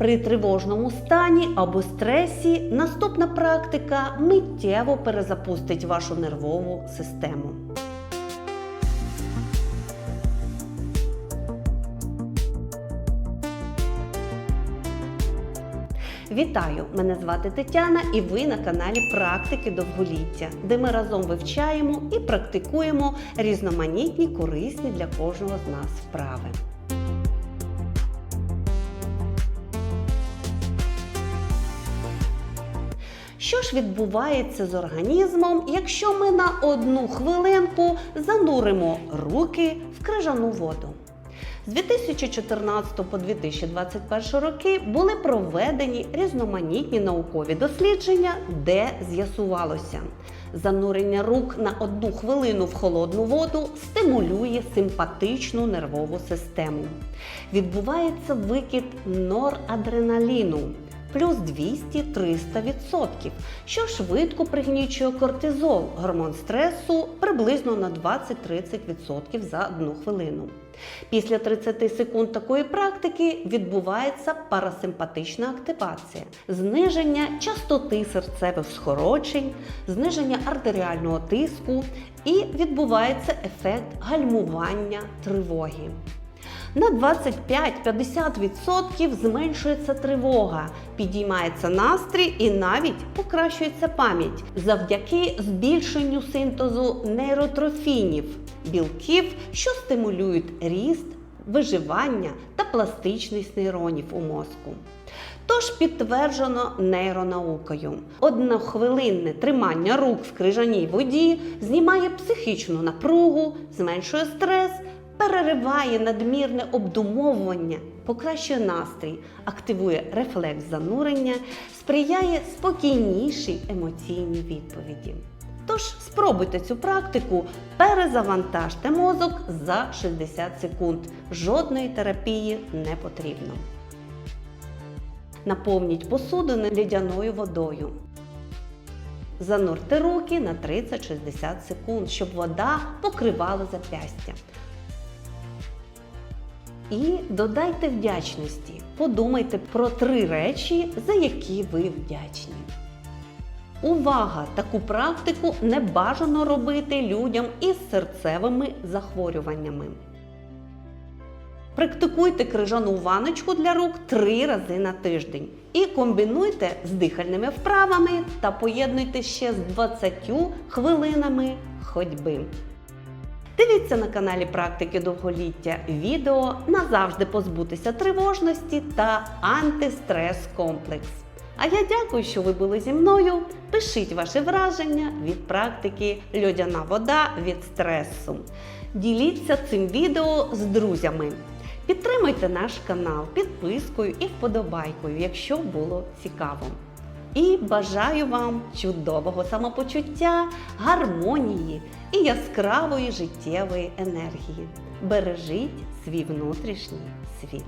При тривожному стані або стресі наступна практика миттєво перезапустить вашу нервову систему. Вітаю! Мене звати Тетяна і ви на каналі Практики довголіття, де ми разом вивчаємо і практикуємо різноманітні корисні для кожного з нас вправи. Що ж відбувається з організмом, якщо ми на одну хвилинку зануримо руки в крижану воду? З 2014 по 2021 роки були проведені різноманітні наукові дослідження, де з'ясувалося, занурення рук на одну хвилину в холодну воду стимулює симпатичну нервову систему. Відбувається викид норадреналіну плюс 200-300%, що швидко пригнічує кортизол, гормон стресу приблизно на 20-30% за одну хвилину. Після 30 секунд такої практики відбувається парасимпатична активація, зниження частоти серцевих схорочень, зниження артеріального тиску і відбувається ефект гальмування тривоги. На 25-50% зменшується тривога, підіймається настрій і навіть покращується пам'ять завдяки збільшенню синтезу нейротрофінів, білків, що стимулюють ріст, виживання та пластичність нейронів у мозку. Тож підтверджено нейронаукою. Однохвилинне тримання рук в крижаній воді знімає психічну напругу, зменшує стрес, перериває надмірне обдумовування, покращує настрій, активує рефлекс занурення, сприяє спокійнішій емоційній відповіді. Тож спробуйте цю практику, перезавантажте мозок за 60 секунд. Жодної терапії не потрібно. Наповніть посудину лідяною водою. Занурте руки на 30-60 секунд, щоб вода покривала запястя. І додайте вдячності. Подумайте про три речі, за які ви вдячні. Увага! Таку практику не бажано робити людям із серцевими захворюваннями. Практикуйте крижану ваночку для рук три рази на тиждень і комбінуйте з дихальними вправами та поєднуйте ще з 20 хвилинами ходьби. Дивіться на каналі Практики довголіття відео назавжди позбутися тривожності та антистрес-комплекс. А я дякую, що ви були зі мною. Пишіть ваші враження від практики Льодяна вода від стресу. Діліться цим відео з друзями. Підтримуйте наш канал підпискою і вподобайкою, якщо було цікаво. І бажаю вам чудового самопочуття, гармонії і яскравої життєвої енергії. Бережіть свій внутрішній світ.